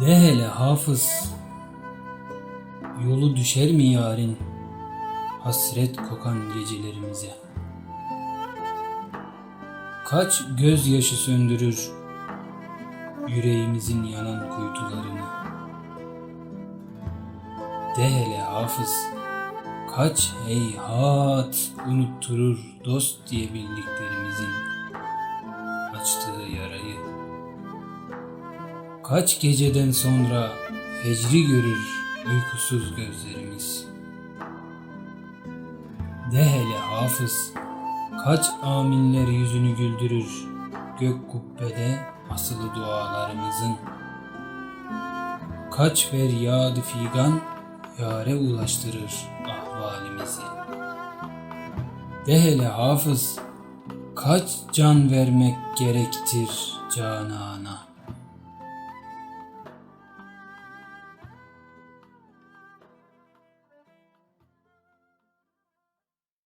De hele hafız, yolu düşer mi yarın hasret kokan gecelerimize? Kaç gözyaşı söndürür yüreğimizin yanan kuytularını? De hele hafız, kaç heyhat unutturur dost diye bildiklerimizin açtığı? Kaç geceden sonra fecri görür uykusuz gözlerimiz. De hele hafız, kaç aminler yüzünü güldürür gök kubbede asılı dualarımızın. Kaç feryadı figan yare ulaştırır ahvalimizi. De hele hafız, kaç can vermek gerektir canana.''